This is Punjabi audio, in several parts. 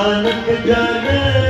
anak jangan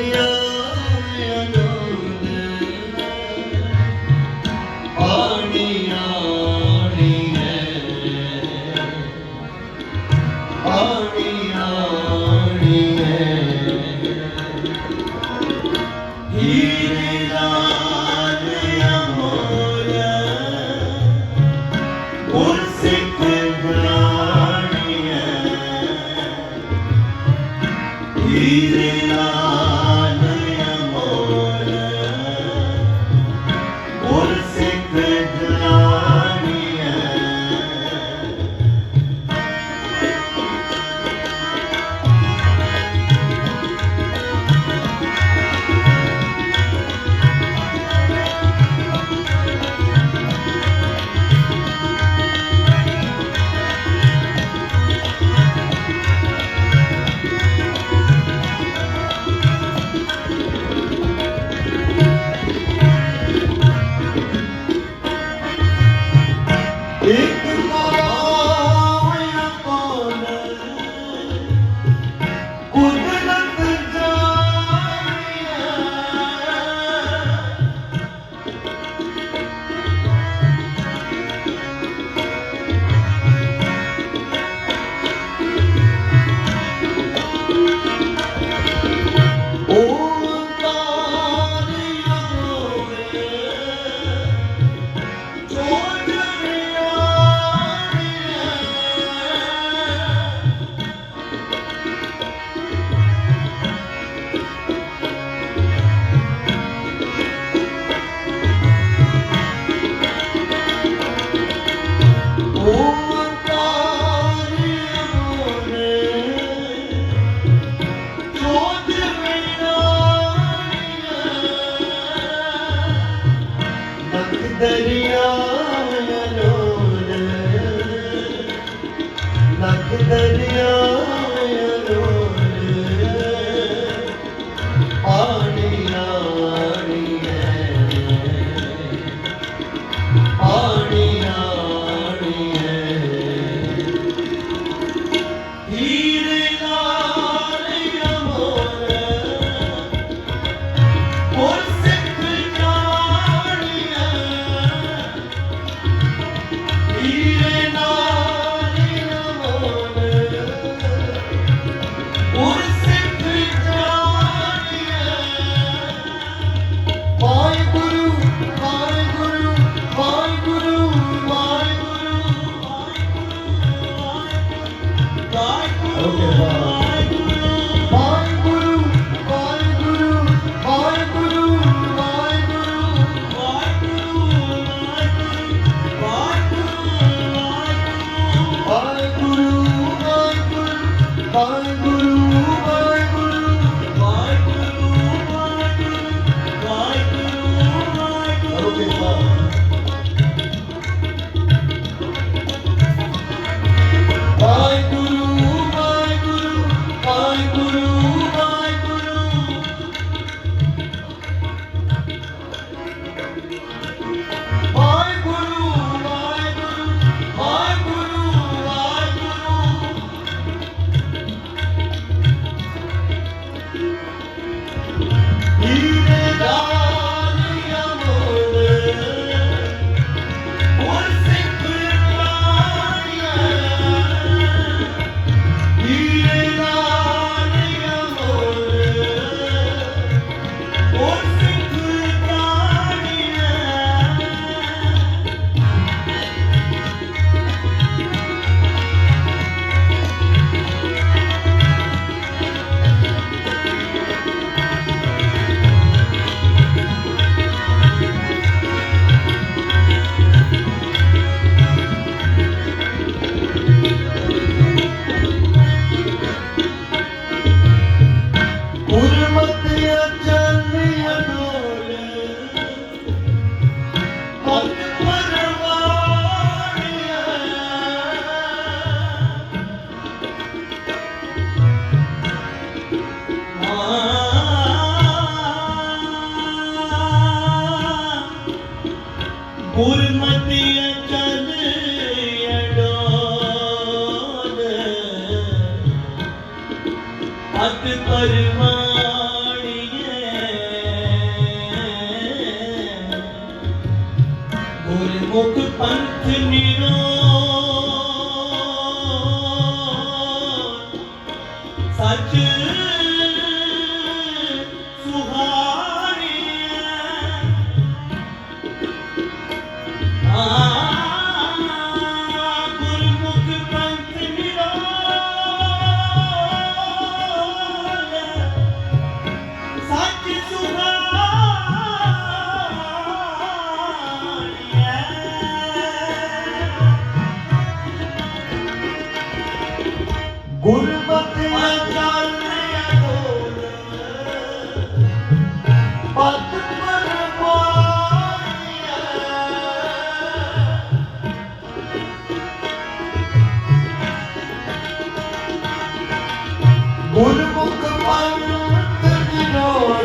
Yeah, yeah.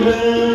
Amen.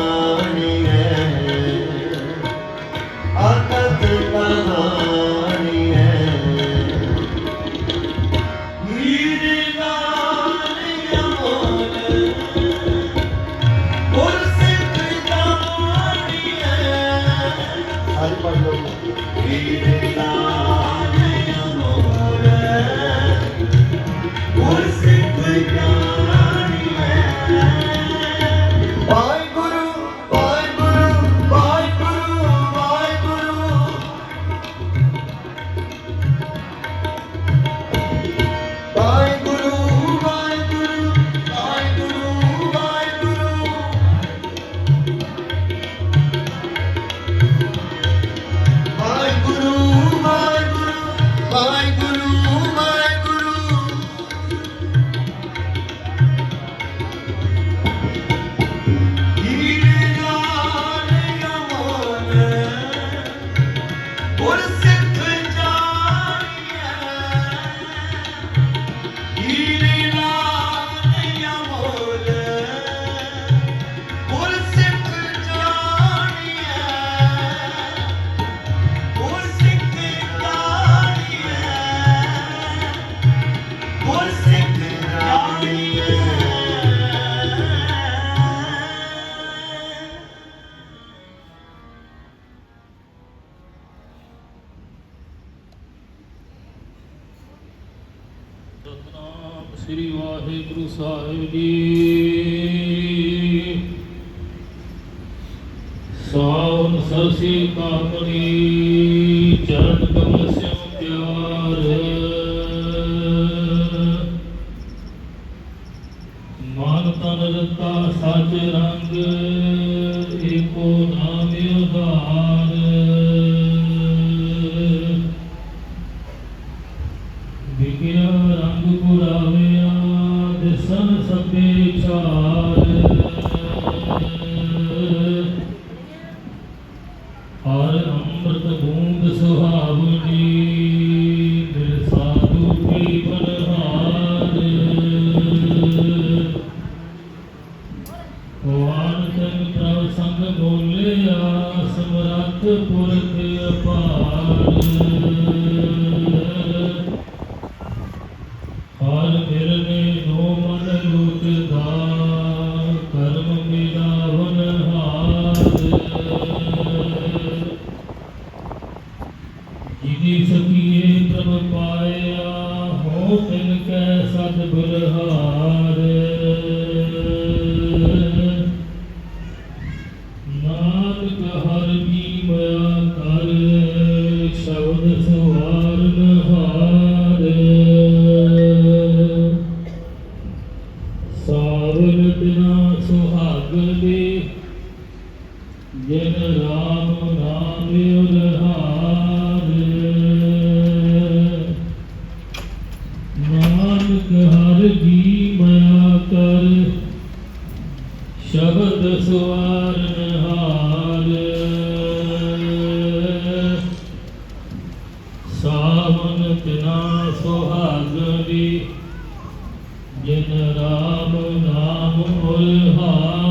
Vive la Satnam ਸ੍ਰੀ ਵਾਹਿਗੁਰੂ ਸਾਹਿਬ ਜੀ। ਸਾਉਨ ਸਰਸੀ ਕਾਪੜੀ ਚਰਨ ਕਮਲ ਹਰ ਅੰਮ੍ਰਿਤ ਬੂੰਦ ਸੁਹਾਵਣੀ। ਮਨ ਕਿਨਾ ਸੁਹਾਗਦੀ ਜਿਨ ਰਾਮ ਨਾਮ ਉਲਹਾ